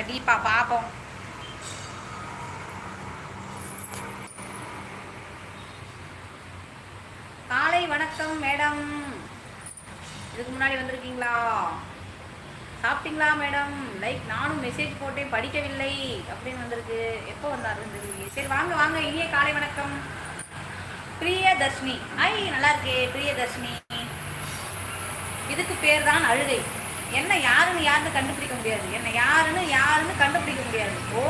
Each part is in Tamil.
பாருங்க டீப்பா காலை வணக்கம் மேடம். இதுக்கு முன்னாடி வந்திருக்கீங்களா? சாப்பிட்டீங்களா மேடம்? லைக் நானும் மெசேஜ் போட்டேன் படிக்கவில்லை அப்படின்னு வந்திருக்கு. எப்போ வந்தாருன்னு தெரியலையே சரி வாங்க வாங்க. இனிய காலை வணக்கம். பிரியதர்ஷினி. ஐ நல்லா இருக்கே பிரியதர்ஷினி. இதுக்கு பேர் தான் அழுகை. என்ன யாருன்னு யாருன்னு கண்டுபிடிக்க முடியாது. என்ன யாருன்னு யாருன்னு கண்டுபிடிக்க முடியாது. ஓ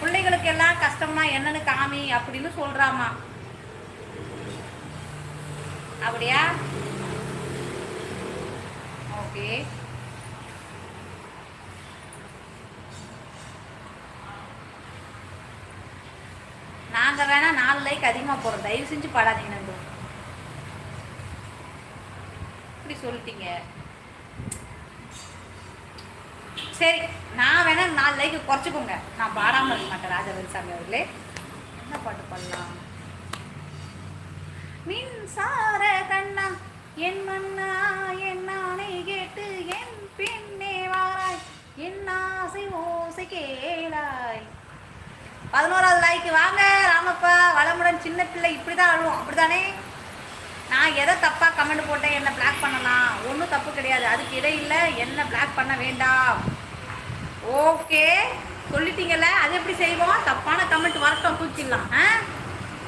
பிள்ளைகளுக்கு எல்லாம் கஷ்டம்னா என்னன்னு காமி அப்படின்னு சொல்றாமா? அப்படியா? ஓகே. நாங்க வேணா நாலு லைக் அதிகமா போறோம் தயவு செஞ்சு பாடாதீங்க நந்து இப்படி சொல்லிட்டீங்க. சரி நான் வேணா நாலு லைக்கு குறைச்சிக்கோங்க. நான் பாடாமல் இருக்க மாட்டேன் ராஜவேல்சாமி அவர்களே. என்ன பாட்டு பண்ணலாம் மின்சார கண்ணா என் மன்னா என் நானை கேட்டு என் பின்னே வாராய் என் ஆசை ஓசை கேளாய். பதினோராவது லைக்கு வாங்க ராமப்பா. வளமுடன் சின்ன பிள்ளை இப்படி தான் அழுவோம் அப்படிதானே நான் எதை தப்பாக கமெண்ட் போட்டேன் என்னை பிளாக் பண்ணலாம்? ஒன்றும் தப்பு கிடையாது. அதுக்கு இடையில என்ன பிளாக் பண்ண வேண்டாம்? ஓகே. சொல்லிட்டீங்கல்ல அது எப்படி செய்வோம்? தப்பான கமெண்ட் வரட்டும் தூக்கிடலாம். ஆ?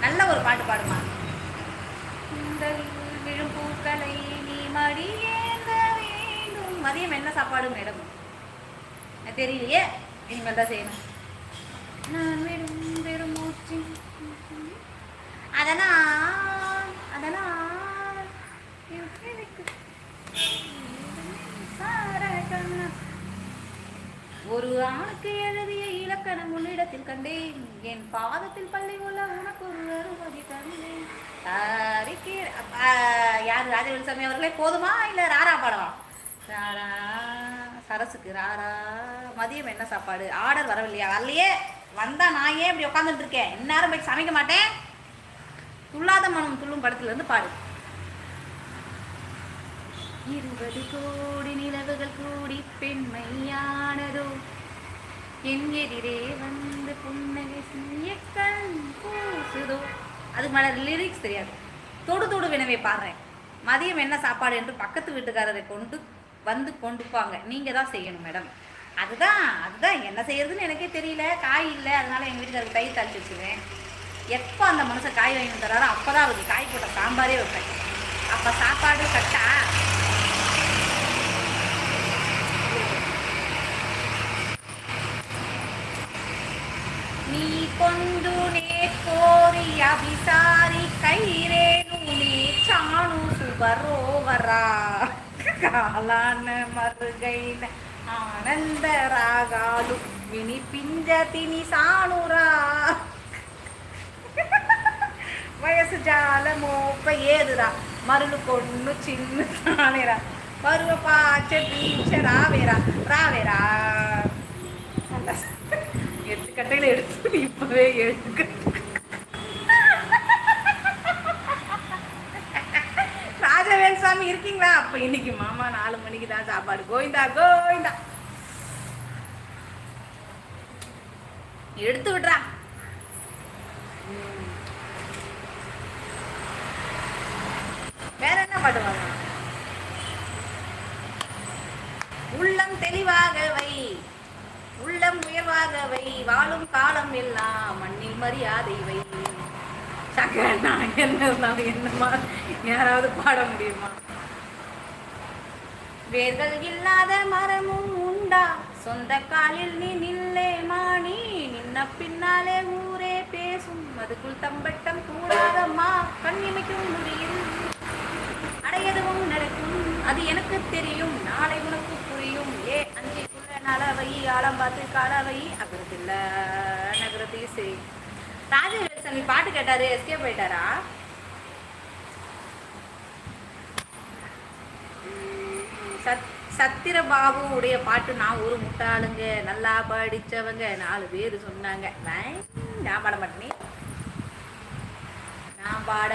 நல்ல ஒரு பாட்டு பாடுமா. விழும் பூக்களை நீ மடியேந்த வேண்டும். மதியம் என்ன சாப்பாடு மேடம்? தெரியலையே. இனிமேல் தான் செய்யணும். நான் வெறும் வெறும் மூச்சு அதனால் அதனால் எனக்கு சாரகண்ணா. ஒரு ஆணுக்கு எழுதிய இலக்கணம் உள்ளிடத்தில் கண்டேன். என் பாதத்தில் பள்ளி உள்ள உனக்கு ஒரு அறுபதி தந்தேன் யார் ராஜவேல்சாமி அவர்களே போதுமா? இல்ல ராரா பாடவா? ராரா சரசுக்கு ராரா. மதியம் என்ன சாப்பாடு? ஆர்டர் வரவில்லையா? வரலையே. வந்தா நான் ஏன் இப்படி உட்காந்துட்டு இருக்கேன்? இந்நேரம் போய் சமைக்க மாட்டேன். துள்ளாத மனம் துள்ளும் படத்துல இருந்து பாடு. இருபது கோடி நிலவுகள் கூடி பெண்மையானதோ? என் எதிரே வந்து புன்னகை செய்ய கண் கூசுதோ அதுக்கு மேலே லிரிக்ஸ் தெரியாது. தொடு தொடு வினவே பாடுறேன். மதியம் என்ன சாப்பாடு என்று பக்கத்து வீட்டுக்காரரை கொண்டு வந்து கொண்டுப்பாங்க நீங்கள் தான் செய்யணும் மேடம். அதுதான் அதுதான். என்ன செய்யறதுன்னு எனக்கே தெரியல. காய் இல்லை. அதனால எங்கள் வீட்டுக்காரருக்கு தயிர் தாளிச்சு வச்சுருவேன் எப்போ அந்த மனுஷன் காய் வாங்கி தராரோ அப்போ தான் அவருக்கு காய் போட்ட சாம்பாரே வைப்பேன். அப்போ சாப்பாடு கட்டா నీ పొందు నే కోరి అభిసారి కైరేను నీ ಚಾಣು సుబరోవరా కాలాన మరుగైన ఆనంద రాగాలు వినిపింజ తిని సానురా. వయసు జాలమోప ఏదురా. మరులు కొన్ను చిన్న సానేరా మరువ పాచ దీక్ష రావేరా. రావేరా. అంట எட்டு கட்டையில எடுத்து நீ இப்பவே எடுக்க. ராஜவேல்சாமி இருக்கீங்களா? அப்ப இன்னைக்கு மாமா நாலு மணிக்கு தான் சாப்பாடு. கோவிந்தா கோவிந்தா. எடுத்து விடுறா. வேற என்ன பாடுவாங்க உள்ளம் தெளிவாக வை. உள்ளம் உயர்வாகவை வாழும் காலம் எல்லாம் மண்ணில் மரியாதை வை. சக்கர நான் என்ன இருந்தாலும் என்னமா யாராவது பாட முடியுமா? வேர்கள் இல்லாத மரமும் உண்டா? சொந்த காலில் நீ நில்லே மாணி நின்ன பின்னாலே ஊரே பேசும். அதுக்குள் தம்பட்டம் கூடாதம்மா கண்ணிமைக்கும் முடியும். அடையதுவும் நடக்கும். அது எனக்கு தெரியும். நாளை உனக்கு புரியும். ஏ அஞ்சு நலவை ஆழம் பார்த்து காலவை அகரத்தில்ல நகரத்தை செய். ராஜவேசன் பாட்டு கேட்டாரு எஸ்கே போயிட்டாரா? சத் சத்திரபாபு உடைய பாட்டு நான் ஒரு முட்டாளுங்க நல்லா படிச்சவங்க நாலு பேர் சொன்னாங்க. நான் பாட மாட்டேனே. நான் பாட